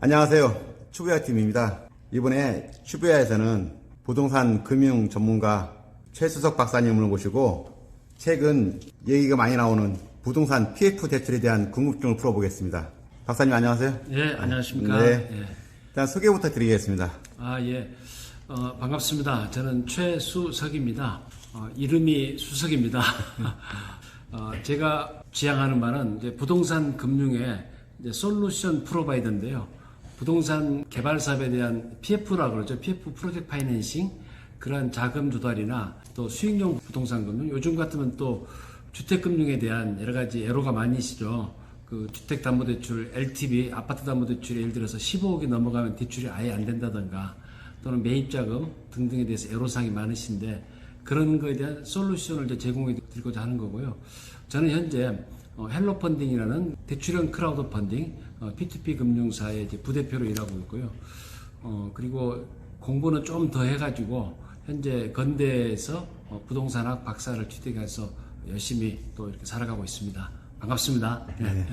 안녕하세요. 추부야 팀입니다. 이번에 추부야에서는 부동산 금융 전문가 최수석 박사님을 모시고 최근 얘기가 많이 나오는 부동산 PF 대출에 대한 궁금증을 풀어보겠습니다. 박사님 안녕하세요. 예, 안녕하십니까. 네. 예. 일단 소개부터 드리겠습니다. 아, 예. 어, 반갑습니다. 저는 최수석입니다. 어, 이름이 수석입니다. 어, 제가 지향하는 바는 부동산 금융의 솔루션 프로바이더인데요. 부동산 개발 사업에 대한 PF라고 그러죠. PF 프로젝트 파이낸싱 그런 자금 조달이나 또 수익용 부동산 금융 요즘 같으면 또 주택 금융에 대한 여러 가지 애로가 많이 있죠. 그 주택 담보 대출, LTV, 아파트 담보 대출이 예를 들어서 15억이 넘어가면 대출이 아예 안 된다던가 또는 매입 자금 등등에 대해서 애로사항이 많으신데 그런 거에 대한 솔루션을 제공해 드리고자 하는 거고요. 저는 현재 어, 헬로 펀딩이라는 대출형 크라우드 펀딩 어, P2P 금융사의 부대표로 일하고 있고요. 어, 그리고 공부는 좀 더 해가지고 현재 건대에서 어, 부동산학 박사를 취득해서 열심히 또 이렇게 살아가고 있습니다. 반갑습니다. 네.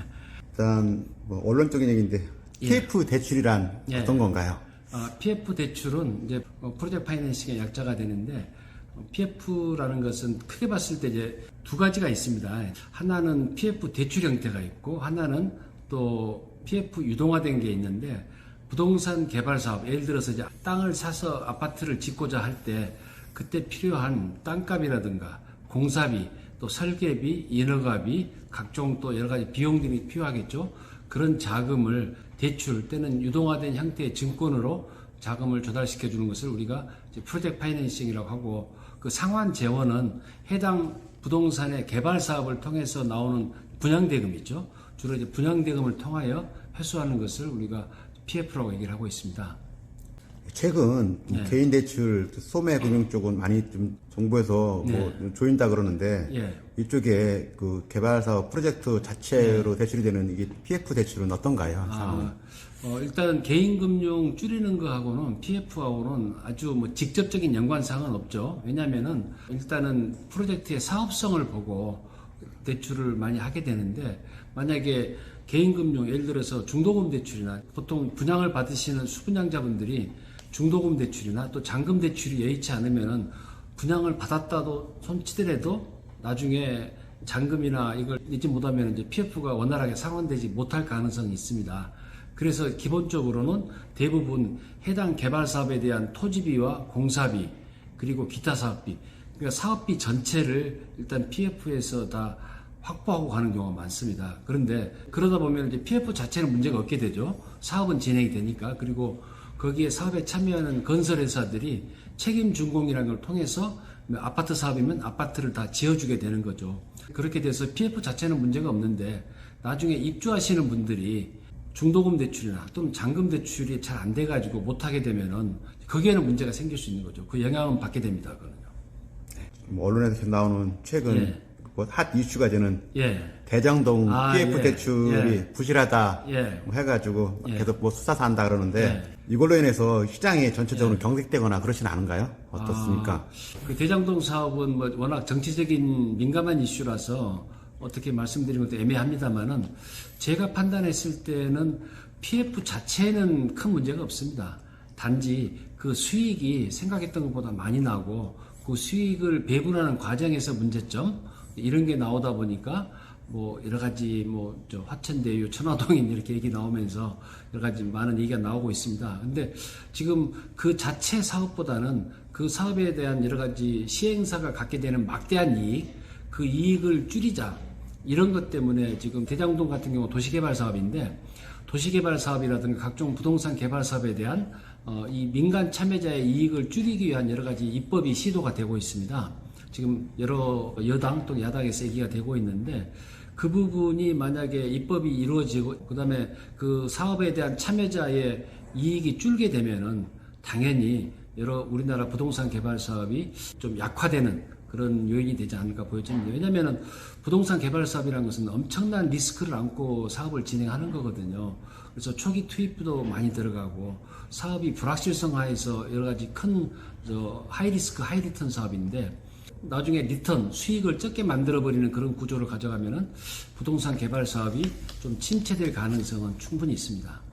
일단 뭐 언론적인 얘기인데 PF 대출이란 예. 어떤 건가요? 어, PF 대출은 이제 어, 프로젝트 파이낸싱의 약자가 되는데 어, PF라는 것은 크게 봤을 때 이제 두 가지가 있습니다. 하나는 PF 대출 형태가 있고 하나는 또 PF 유동화된 게 있는데 부동산 개발 사업 예를 들어서 이제 땅을 사서 아파트를 짓고자 할 때 그때 필요한 땅값이라든가 공사비 또 설계비, 인허가비, 각종 또 여러 가지 비용들이 필요하겠죠. 그런 자금을 대출 때는 유동화된 형태의 증권으로 자금을 조달시켜 주는 것을 우리가 프로젝트 파이낸싱이라고 하고 그 상환 재원은 해당 부동산의 개발 사업을 통해서 나오는 분양 대금 있죠. 주로 이제 분양 대금을 통하여 회수하는 것을 우리가 PF라고 얘기를 하고 있습니다. 최근 네. 개인 대출 소매 금융 쪽은 많이 좀 정부에서 뭐 조인다 그러는데 예. 이쪽에 그 개발 사업 프로젝트 자체로 대출이 되는 이게 PF 대출은 어떤가요? 아, 어, 일단 개인 금융 줄이는 거하고는 PF하고는 아주 뭐 직접적인 연관상은 없죠. 왜냐하면은 일단은 프로젝트의 사업성을 보고 대출을 많이 하게 되는데 만약에 개인 금융 예를 들어서 중도금 대출이나 보통 분양을 받으시는 수분양자분들이 중도금 대출이나 또 잔금 대출이 여의치 않으면은 분양을 받았다도 손치더라도 나중에 잔금이나 이걸 내지 못하면 이제 PF가 원활하게 상환되지 못할 가능성이 있습니다. 그래서 기본적으로는 대부분 해당 개발 사업에 대한 토지비와 공사비 그리고 기타 사업비 그러니까 사업비 전체를 일단 PF에서 다 확보하고 가는 경우가 많습니다. 그런데 그러다 보면 이제 PF 자체는 문제가 없게 되죠. 사업은 진행이 되니까 그리고 거기에 사업에 참여하는 건설회사들이 책임 준공이라는 걸 통해서 아파트 사업이면 아파트를 다 지어주게 되는 거죠. 그렇게 돼서 PF 자체는 문제가 없는데 나중에 입주하시는 분들이 중도금 대출이나 또는 잔금 대출이 잘 안 돼가지고 못하게 되면은 거기에는 문제가 생길 수 있는 거죠. 그 영향은 받게 됩니다. 그거는요. 뭐 언론에서 나오는 최근 예. 뭐핫 이슈가 되는 예. 대장동 아, PF 예. 대출이 예. 부실하다 예. 뭐 해가지고 예. 계속 뭐 수사서 한다 그러는데 이걸로 인해서 시장이 전체적으로 경색되거나 그러진 않은가요? 어떻습니까? 아, 그 대장동 사업은 뭐 워낙 정치적인 민감한 이슈라서 어떻게 말씀드리는 것도 애매합니다만은 제가 판단했을 때는 PF 자체는 큰 문제가 없습니다. 단지 그 수익이 생각했던 것보다 많이 나고 그 수익을 배분하는 과정에서 문제점 이런 게 나오다 보니까 뭐 여러 가지 뭐 저 화천대유 천화동인 이렇게 얘기 나오면서 여러 가지 많은 얘기가 나오고 있습니다. 근데 지금 그 자체 사업보다는 그 사업에 대한 여러 가지 시행사가 갖게 되는 막대한 이익, 그 이익을 줄이자 이런 것 때문에 지금 대장동 같은 경우 도시개발 사업인데 도시개발 사업이라든가 각종 부동산 개발 사업에 대한 어, 이 민간 참여자의 이익을 줄이기 위한 여러 가지 입법이 시도가 되고 있습니다. 지금 여러 여당 또는 야당에서 얘기가 되고 있는데 그 부분이 만약에 입법이 이루어지고 그다음에 그 사업에 대한 참여자의 이익이 줄게 되면은 당연히 여러 우리나라 부동산 개발 사업이 좀 약화되는 그런 요인이 되지 않을까 보여집니다. 왜냐하면 부동산 개발 사업이라는 것은 엄청난 리스크를 안고 사업을 진행하는 거거든요. 그래서 초기 투입도 많이 들어가고 사업이 불확실성 하에서 여러 가지 큰저 하이 리스크 하이 리턴 사업인데 나중에 리턴 수익을 적게 만들어 버리는 그런 구조를 가져가면은 부동산 개발 사업이 좀 침체될 가능성은 충분히 있습니다.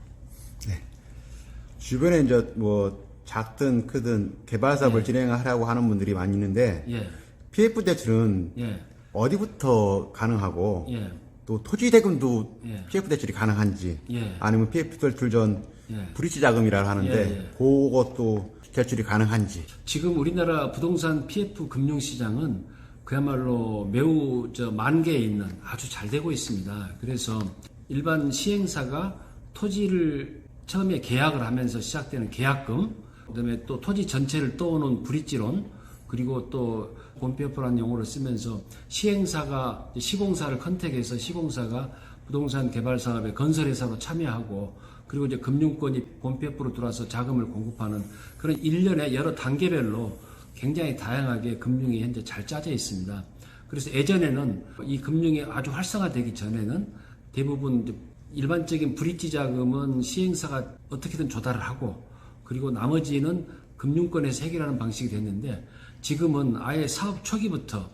주변에 이제 뭐 작든 크든 개발 사업을 예. 진행하려고 하는 분들이 많이 있는데 예, PF 대출은 예, 어디부터 가능하고 예, 또 토지 대금도 예. PF 대출이 가능한지 예. 아니면 PF 대출 전 예. 브릿지 자금이라 하는데 예, 예. 그것도 대출이 가능한지 지금 우리나라 부동산 PF 금융시장은 그야말로 매우 저 만개에 있는 아주 잘 되고 있습니다. 그래서 일반 시행사가 토지를 처음에 계약을 하면서 시작되는 계약금, 그다음에 또 토지 전체를 떠오는 브릿지론, 그리고 또 본PF라는 용어를 쓰면서 시행사가 시공사를 컨택해서 시공사가 부동산 개발 사업에 건설회사로 참여하고 그리고 이제 금융권이 본PF로 들어와서 자금을 공급하는 그런 일련의 여러 단계별로 굉장히 다양하게 금융이 현재 잘 짜져 있습니다. 그래서 예전에는 이 금융이 아주 활성화되기 전에는 대부분 일반적인 브릿지 자금은 시행사가 어떻게든 조달을 하고 그리고 나머지는 금융권에서 해결하는 방식이 됐는데 지금은 아예 사업 초기부터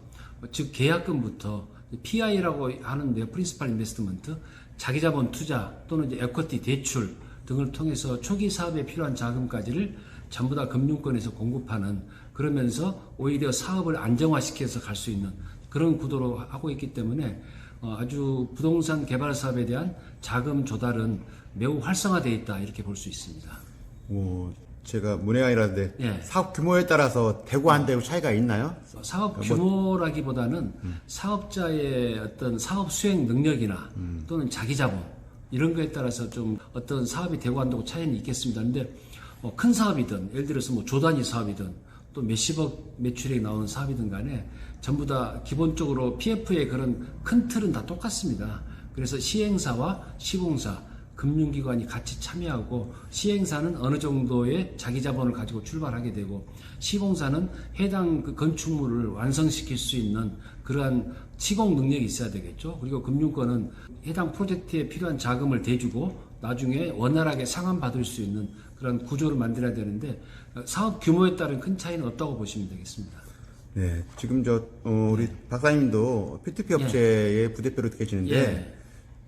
즉 계약금부터 PI라고 하는데 프린시팔 인베스트먼트 자기 자본 투자 또는 이제 에쿼티 대출 등을 통해서 초기 사업에 필요한 자금까지를 전부 다 금융권에서 공급하는 그러면서 오히려 사업을 안정화시켜서 갈 수 있는 그런 구도로 하고 있기 때문에 어, 아주 부동산 개발 사업에 대한 자금 조달은 매우 활성화되어 있다 이렇게 볼 수 있습니다. 뭐 제가 문외한이라는데 예. 사업 규모에 따라서 되고 안 되고 차이가 있나요? 사업 규모라기보다는 사업자의 어떤 사업 수행 능력이나 또는 자기 자본 이런 거에 따라서 좀 어떤 사업이 되고 안 되고 차이는 있겠습니다. 근데 뭐 큰 사업이든 예를 들어서 뭐 조단위 사업이든 또 몇십억 매출이 나오는 사업이든 간에 전부 다 기본적으로 PF의 그런 큰 틀은 다 똑같습니다. 그래서 시행사와 시공사 금융기관이 같이 참여하고 시행사는 어느 정도의 자기 자본을 가지고 출발하게 되고 시공사는 해당 그 건축물을 완성시킬 수 있는 그러한 시공 능력이 있어야 되겠죠. 그리고 금융권은 해당 프로젝트에 필요한 자금을 대주고 나중에 원활하게 상환받을 수 있는 그런 구조를 만들어야 되는데 어, 사업 규모에 따른 큰 차이는 없다고 보시면 되겠습니다. 네, 지금 저 어, 우리 박사님도 P2P 업체의 부대표로 계시는데 예.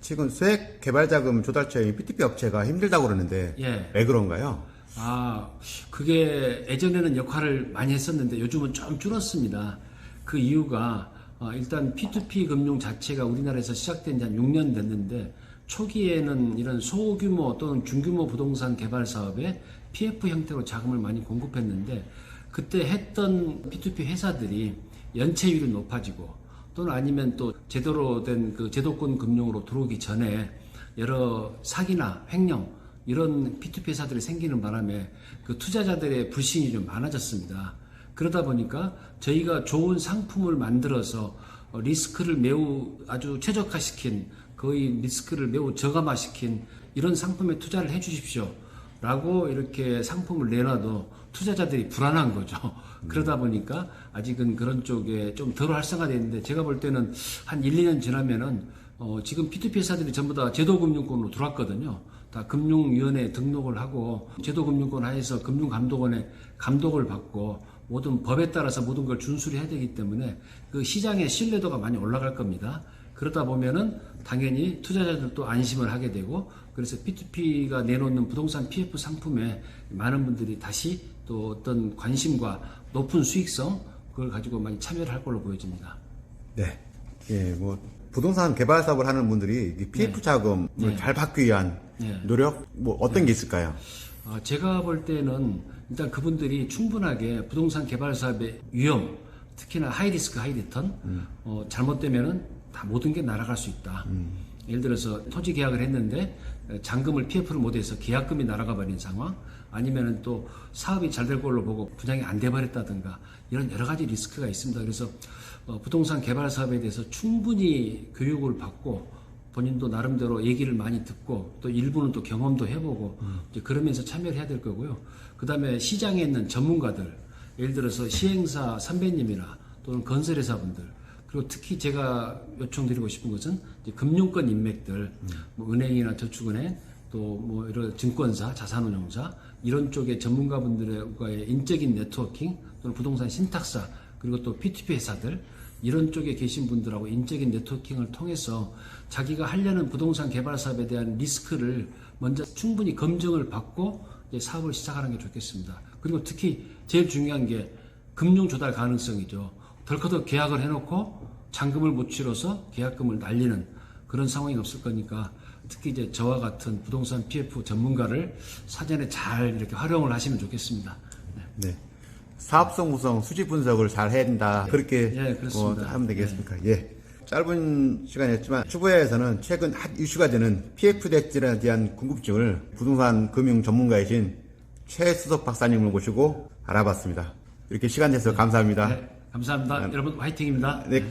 지금 수액 개발 자금 조달처인 P2P 업체가 힘들다고 그러는데 예. 왜 그런가요? 아, 그게 예전에는 역할을 많이 했었는데 요즘은 좀 줄었습니다. 그 이유가 어, 일단 P2P 금융 자체가 우리나라에서 시작된 지 한 6년 됐는데 초기에는 이런 소규모 또는 중규모 부동산 개발 사업에 PF 형태로 자금을 많이 공급했는데 그때 했던 P2P 회사들이 연체율이 높아지고 또는 아니면 또 제대로 된 그 제도권 금융으로 들어오기 전에 여러 사기나 횡령 이런 P2P 회사들이 생기는 바람에 그 투자자들의 불신이 좀 많아졌습니다. 그러다 보니까 저희가 좋은 상품을 만들어서 어, 리스크를 매우 아주 최적화시킨 거의 리스크를 매우 저감화시킨 이런 상품에 투자를 해 주십시오. 라고 이렇게 상품을 내놔도 투자자들이 불안한 거죠. 그러다 보니까 아직은 그런 쪽에 좀 덜 활성화되어 있는데 제가 볼 때는 한 1, 2년 지나면은 어, 지금 P2P 회사들이 전부 다 제도금융권으로 들어왔거든요. 다 금융위원회에 등록을 하고 제도금융권 하에서 금융감독원의 감독을 받고 모든 법에 따라서 모든 걸 준수를 해야 되기 때문에 그 시장의 신뢰도가 많이 올라갈 겁니다. 그러다 보면은 당연히 투자자들도 안심을 하게 되고 그래서 P2P가 내놓는 부동산 PF 상품에 많은 분들이 다시 또 어떤 관심과 높은 수익성 그걸 가지고 많이 참여를 할 걸로 보여집니다. 네. 예, 뭐 부동산 개발 사업을 하는 분들이 이 PF 자금을 네. 잘 받기 위한 네. 노력 뭐 어떤 게 있을까요? 어, 제가 볼 때는 일단 그분들이 충분하게 부동산 개발 사업의 위험, 특히나 하이 리스크 하이 리턴, 어, 잘못되면은 다 모든 게 날아갈 수 있다. 예를 들어서 토지 계약을 했는데 어, 잔금을 PF를 못해서 계약금이 날아가 버린 상황, 아니면은 또 사업이 잘 될 걸로 보고 분양이 안 돼 버렸다든가 이런 여러 가지 리스크가 있습니다. 그래서 어, 부동산 개발 사업에 대해서 충분히 교육을 받고 본인도 나름대로 얘기를 많이 듣고 또 일부는 또 경험도 해보고 이제 그러면서 참여를 해야 될 거고요. 그 다음에 시장에 있는 전문가들, 예를 들어서 시행사 선배님이나 또는 건설회사분들, 그리고 특히 제가 요청드리고 싶은 것은 금융권 인맥들, 뭐 은행이나 저축은행, 또 뭐 이런 증권사, 자산운용사 이런 쪽의 전문가분들과의 인적인 네트워킹 또는 부동산 신탁사 그리고 또 P2P 회사들 이런 쪽에 계신 분들하고 인적인 네트워킹을 통해서 자기가 하려는 부동산 개발 사업에 대한 리스크를 먼저 충분히 검증을 받고 사업을 시작하는 게 좋겠습니다. 그리고 특히 제일 중요한 게 금융 조달 가능성이죠. 덜커덕 계약을 해놓고 잔금을 못 치러서 계약금을 날리는 그런 상황이 없을 거니까 특히 이제 저와 같은 부동산 PF 전문가를 사전에 잘 이렇게 활용을 하시면 좋겠습니다. 네. 네. 사업성 구성 수지 분석을 잘 해야 된다. 그렇게 예, 그렇습니다. 어, 하면 되겠습니까? 예. 짧은 시간이었지만 추부야에서는 최근 핫 이슈가 되는 PF 대출에 대한 궁금증을 부동산 금융 전문가이신 최수석 박사님을 모시고 알아봤습니다. 이렇게 시간 내서 감사합니다. 네, 감사합니다. 여러분 화이팅입니다. 네,